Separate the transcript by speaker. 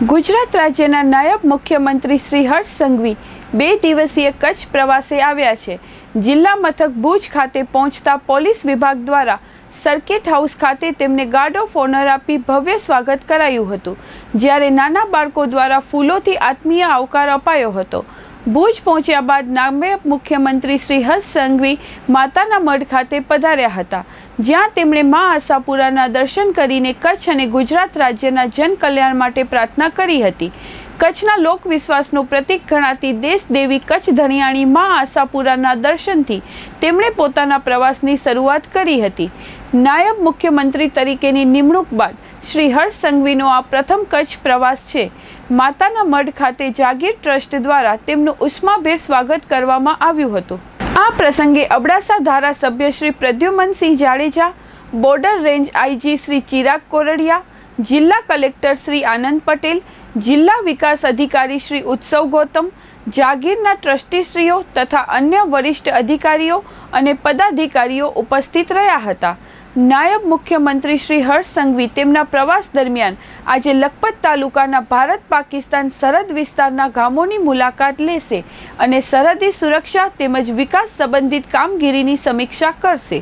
Speaker 1: ગુજરાત રાજ્યના નાયબ મુખ્યમંત્રી શ્રી હર્ષ સંઘવી બે દિવસીય કચ્છ પ્રવાસે આવ્યા છે. જિલ્લા મથક ભુજ ખાતે પહોંચતા પોલીસ વિભાગ દ્વારા સર્કિટ હાઉસ ખાતે તેમને ગાર્ડ ઓફ ઓનર આપી ભવ્ય સ્વાગત કરાયું હતું, જ્યારે નાના બાળકો દ્વારા ફૂલોથી આત્મીય આવકાર અપાયો હતો. ભુજ પહોંચ્યા બાદ નાયબ મુખ્યમંત્રી શ્રી હર્ષ સંઘવી માતાના મઢ ખાતે પધાર્યા હતા, જ્યાં તેમણે મા આશાપુરાના દર્શન કરીને કચ્છ અને ગુજરાત રાજ્યના જન કલ્યાણ માટે પ્રાર્થના કરી હતી. કચ્છના લોકવિશ્વાસનું પ્રતીક ગણાતી દેશ દેવી કચ્છ ધણિયાણી મા આશાપુરાના દર્શનથી તેમણે પોતાના પ્રવાસની શરૂઆત કરી હતી. નાયબ મુખ્યમંત્રી તરીકેની નિમણૂક બાદ શ્રી હર્ષ સંઘવીનો આ પ્રથમ કચ્છ પ્રવાસ છે. માતાના મઢ ખાતે જાગીર ટ્રસ્ટ દ્વારા તેમનું ઉષ્માભેર સ્વાગત કરવામાં આવ્યું હતું. આ પ્રસંગે અબડાસા ધારાસભ્ય Shri Pradyumansinh Jadeja, border range IG Shri Chirag Koradiya, જિલ્લા કલેક્ટર શ્રી આનંદ પટેલ, જિલ્લા વિકાસ અધિકારી શ્રી ઉત્સવ ગૌતમ, જાગીરના ટ્રસ્ટીશ્રીઓ તથા અન્ય વરિષ્ઠ અધિકારીઓ અને પદાધિકારીઓ ઉપસ્થિત રહ્યા હતા. નાયબ મુખ્યમંત્રી શ્રી હર્ષ સંઘવી તેમના પ્રવાસ દરમિયાન આજે લખપત તાલુકાના ભારત પાકિસ્તાન સરહદ વિસ્તારના ગામોની મુલાકાત લેશે અને સરહદી સુરક્ષા તેમજ વિકાસ સંબંધિત કામગીરીની સમીક્ષા કરશે.